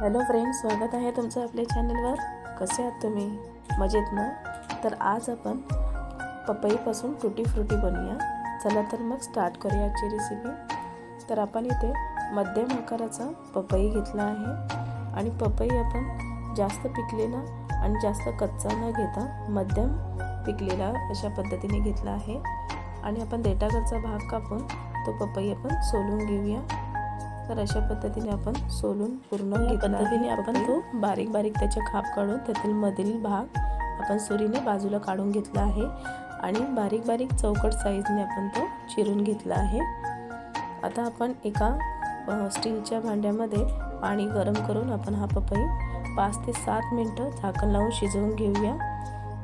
Hello friend स्वागत आहे तुमचं आपल्या चॅनलवर. कसे आहात तुम्ही? मजेत ना? तर आज आपण पपईपासून टुटी फ्रुटी बनवूया. चला तर मग स्टार्ट करूया आजची रेसिपी तर आपण इथे मध्यम आकाराचा पपई घेतला आहे. आणि पपई आपण जास्त पिकलेला आणि जास्त कच्चा न घेता मध्यम पिकलेला अशा पद्धतीने घेतला आहे. आणि आपण देठाकडचा भाग कापून तो पपई आपण सोलून घेऊया. तर अशा पद्धतीने आपण सोलून पूर्ण पद्धतीने आपण तो बारीक बारीक त्याचे खाप काढून त्यातील मधील भाग आपण सुरीने बाजूला काढून घेतला आहे. आणि बारीक बारीक चौकट साईजने आपण तो चिरून घेतला आहे. आता आपण एका स्टीलच्या भांड्यामध्ये पाणी गरम करून आपण हा पपई पाच ते सात मिनटं झाकण लावून शिजवून घेऊया.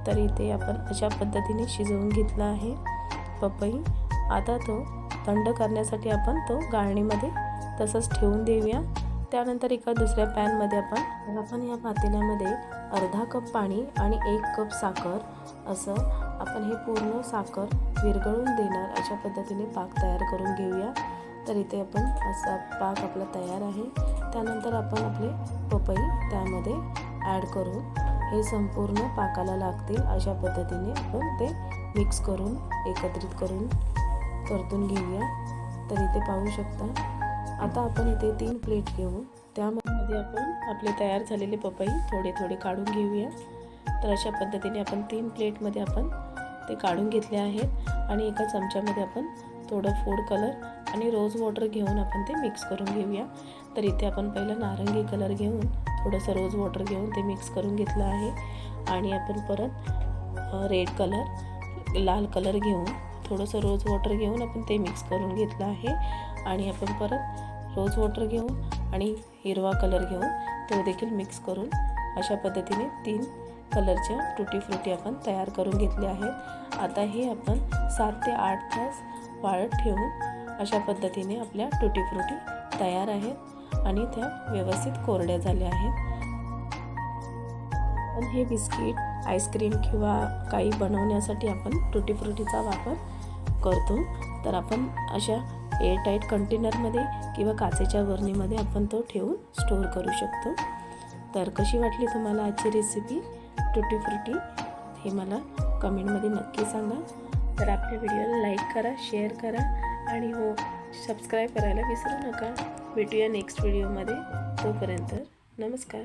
तर इथे आपण अशा पद्धतीने शिजवून घेतला आहे पपई. आता तो थंड करण्यासाठी आपण तो गाळणीमध्ये तसंच ठेवून देऊया. त्यानंतर एका दुसऱ्या पॅनमध्ये आपण आपण या पातेल्यामध्ये अर्धा कप पाणी आणि एक कप साखर असं आपण हे पूर्ण साखर विरघळून देणार अशा पद्धतीने पाक तयार करून घेऊया. तर इथे आपण असा पाक आपला तयार आहे. त्यानंतर आपण आपले पपई त्यामध्ये ॲड करून हे संपूर्ण पाकाला लागतील अशा पद्धतीने आपण ते मिक्स करून एकत्रित करून परतून घेऊया. तर इथे पाहू शकता. आता आपण इथे तीन प्लेट घेऊ. त्यामध्ये आपण आपले तयार झालेले पपई थोडे थोडे काढून घेऊया. तर अशा पद्धतीने आपण तीन प्लेटमध्ये आपण ते काढून घेतले आहेत. आणि एका चमच्यामध्ये आपण थोडं फूड कलर आणि रोज वॉटर घेऊन आपण ते मिक्स करून घेऊया. तर इथे आपण पहिलं नारंगी कलर घेऊन थोडंसं रोज वॉटर घेऊन ते मिक्स करून घेतलं आहे. आणि आपण परत रेड कलर लाल कलर घेऊन थोडंसं रोज वॉटर घेऊन आपण ते मिक्स करून घेतलं आहे. आणि आपण परत रोज वॉटर घेऊन आणि हिरवा कलर घेऊन तो देखील मिक्स करून अशा पद्धतीने तीन कलरच्या टुटी फ्रुटी आपण तयार करून घेतल्या आहेत. आता हे आपण सात ते आठ तास वाळत ठेवून अशा पद्धतीने आपल्या टुटी फ्रुटी तयार आहेत आणि त्या व्यवस्थित कोरड्या झाल्या आहेत. पण हे बिस्किट आईस्क्रीम किंवा काही बनवण्यासाठी आपण टुटी फ्रुटीचा वापर करतो. तर आपण अशा एअरटाईट कंटेनरमध्ये किंवा काचेच्या बरणीमध्ये आपण तो ठेवून स्टोअर करू शकतो. तर कशी वाटली तुम्हाला आजची रेसिपी? टुटी फ्रुटी हे मला कमेंटमध्ये नक्की सांगा. तर आपल्या व्हिडिओला लाईक करा शेअर करा आणि हो सबस्क्राईब करायला विसरू नका. भेटूया नेक्स्ट व्हिडिओमध्ये. तोपर्यंत नमस्कार.